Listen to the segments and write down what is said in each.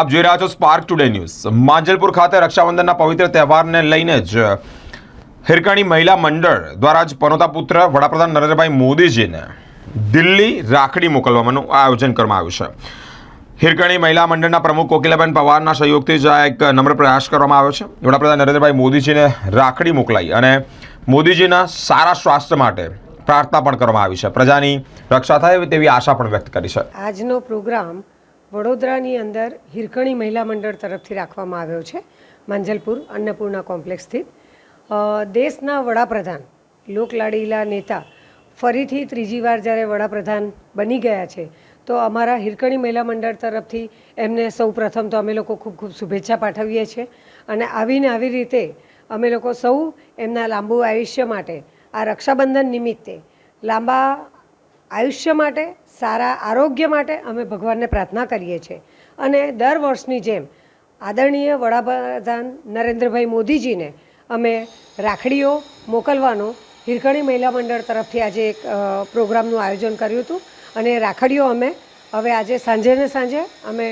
આપ જોઈ રહ્યા છો સ્પાર્ક ટુડે ન્યૂઝ માંજલપુર ખાતે રક્ષાબંધનના પવિત્ર તહેવારને લઈને જ હિરકાણી મહિલા મંડળ દ્વારા જ પનોતા પુત્ર વડાપ્રધાન નરેન્દ્રભાઈ મોદીજીને દિલ્હી રાખડી મોકલવાનું આયોજન કરવામાં આવ્યું છે. હિરકણી મહિલા મંડળના પ્રમુખ કોકિલાબેન પવારના સહયોગથી જ આ એક નમ્ર પ્રયાસ કરવામાં આવ્યો છે. વડાપ્રધાન નરેન્દ્રભાઈ મોદીજીને રાખડી મોકલાઈ અને મોદીજીના સારા સ્વાસ્થ્ય માટે પ્રાર્થના પણ કરવામાં આવી છે. પ્રજાની રક્ષા થાય તેવી આશા પણ વ્યક્ત કરી છે. આજનો પ્રોગ્રામ વડોદરાની અંદર હિરકણી મહિલા મંડળ તરફથી રાખવામાં આવ્યો છે, માંજલપુર અન્નપૂર્ણા કોમ્પ્લેક્સ સ્થિત દેશના વડાપ્રધાન, લોકલાડીલા નેતા ફરીથી ત્રીજી વાર જ્યારે વડાપ્રધાન બની ગયા છે, તો અમારા હિરકણી મહિલા મંડળ તરફથી એમને સૌ પ્રથમ તો અમે લોકો ખૂબ ખૂબ શુભેચ્છા પાઠવીએ છીએ અને આવીને આવી રીતે અમે લોકો સૌ એમના લાંબુ આયુષ્ય માટે આ રક્ષાબંધન નિમિત્તે લાંબા આયુષ્ય માટે, સારા આરોગ્ય માટે અમે ભગવાનને પ્રાર્થના કરીએ છીએ. અને દર વર્ષની જેમ આદરણીય વડાપ્રધાન નરેન્દ્રભાઈ મોદીજીને અમે રાખડીઓ મોકલવાનો હિરકણી મહિલા મંડળ તરફથી આજે એક પ્રોગ્રામનું આયોજન કર્યું હતું. અને રાખડીઓ અમે હવે આજે સાંજે ને સાંજે અમે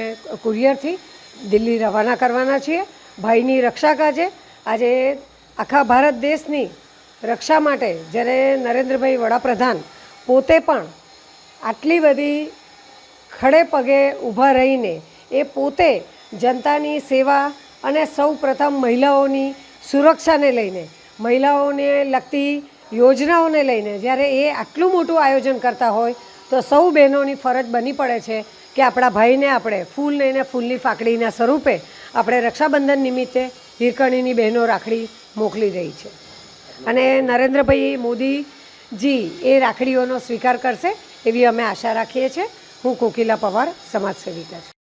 કુરિયરથી દિલ્હી રવાના કરવાના છીએ. ભાઈની રક્ષા કાજે આજે આખા ભારત દેશની રક્ષા માટે જ્યારે નરેન્દ્રભાઈ વડાપ્રધાન પોતે પણ આટલી બધી ખડે પગે ઊભા રહીને એ પોતે જનતાની સેવા અને સૌ પ્રથમ મહિલાઓની સુરક્ષાને લઈને, મહિલાઓને લગતી યોજનાઓને લઈને જ્યારે એ આટલું મોટું આયોજન કરતા હોય, તો સૌ બહેનોની ફરજ બની પડે છે કે આપણા ભાઈને આપણે ફૂલ લઈને ફૂલની ફાકડીના સ્વરૂપે આપણે રક્ષાબંધન નિમિત્તે હિરકણીની બહેનો રાખડી મોકલી રહી છે. અને નરેન્દ્રભાઈ મોદીજી એ રાખડીઓનો સ્વીકાર કરશે એવી અમે આશા રાખીએ છીએ. હું કોકિલા પવાર સમાજ સેવિકા છું.